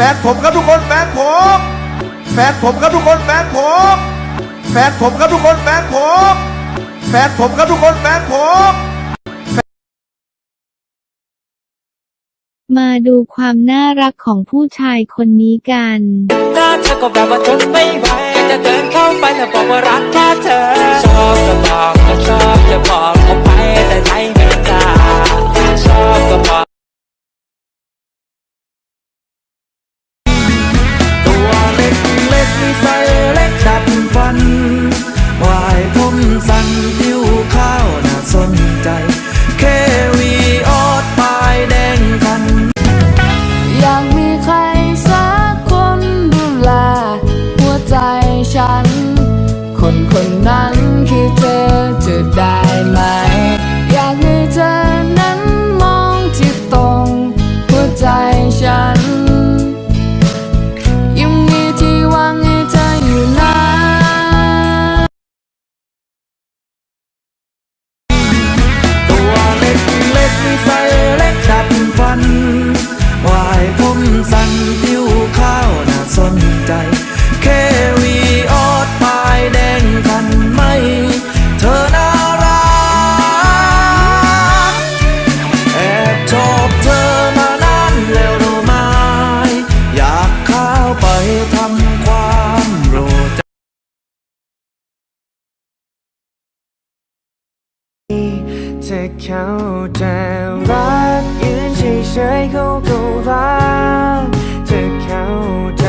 แฟนผมครับทุกคนแฟนผม แฟนผมครับทุกคนแฟนผม แฟนผมครับทุกคนแฟนผม แฟนผมครับทุกคนแฟนผมมาดูความน่ารักของผู้ชายคนนี้กัน หน้าเธอก็แบบว่าทนไม่ไหวอยากจะเดินเข้าไปแล้วบอกว่ารักแค่เธ คนคน ธอเข้าใจรักยืนเฉยๆเขาก็รักเธอเข้าใจ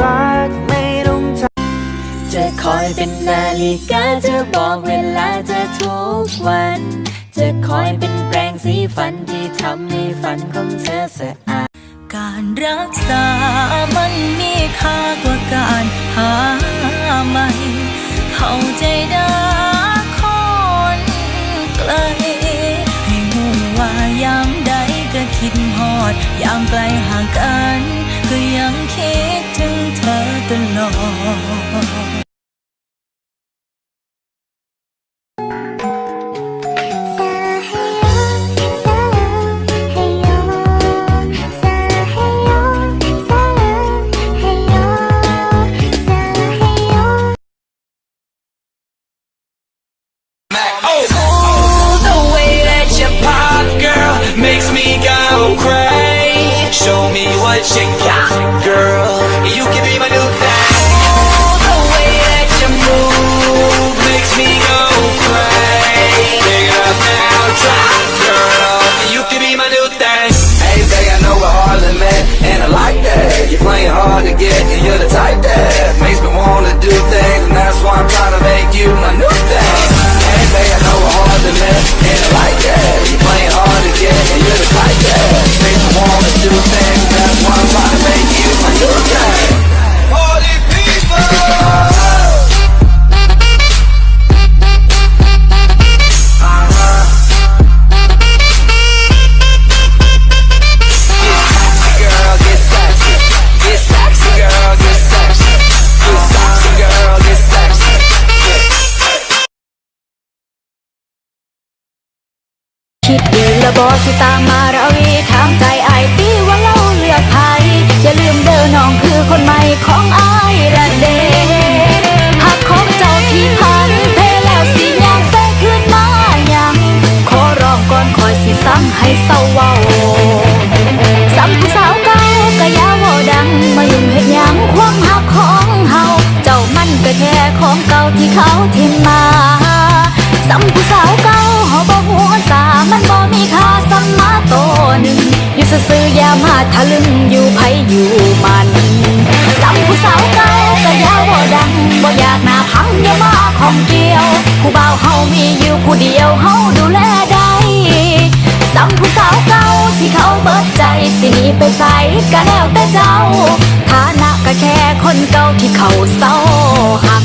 รักไม่ต้องทำจะคอยเป็นนาฬิกาจะบอกเวลาเธอทุกวัน จะคอยเป็นแปรงสีฟันที่ทำให้ฟันของเธอสะอาดการรักษามันมีค่ากว่าการหาใหม่เข้าใจได้ ดฮอดยามไกลห่างกัน ก็ยังคิดถึงเธอตลอด get, and you're the บอสิตามมาราวีถามใจไอตีว่าเราเลือกใครอย่าลืมเดินน้องคือคนใหม่ของไอายละเดหักของเจ้าที่พันเพแล้วสิยางแซ่ขึ้นมายังขอร้องก่อนคอยสิซ้ำให้เศร้าเว้าซ้ำผู้สาวเก่าก็ยาวาดังมายุ่งเฮ็ดยังความหักของเฮาเจ้ามันก็แค่ของเก่าที่เขาทิ้งมา ผู้สาวเก่าเฮาบ่หัวสามันบ่มีค่าสัมมาโตหนึ่งอยู่ซื่อๆอย่ามาทะลึงอยู่ไผอยู่มันสัมผู้สาวเก่าก็ย่าบ่ดังบ่อยากหน้าพังอย่ามาของเกี่ยวผู้บ่าวเฮามีอยู่ผู้เดียวเฮาดูแลได้สัมผู้สาวเก่าที่เขาเบิดใจสิหนีไปใส่ก็แล้วแต่เจ้าฐานะก็แค่คนเก่าที่เขาเศร้าหัก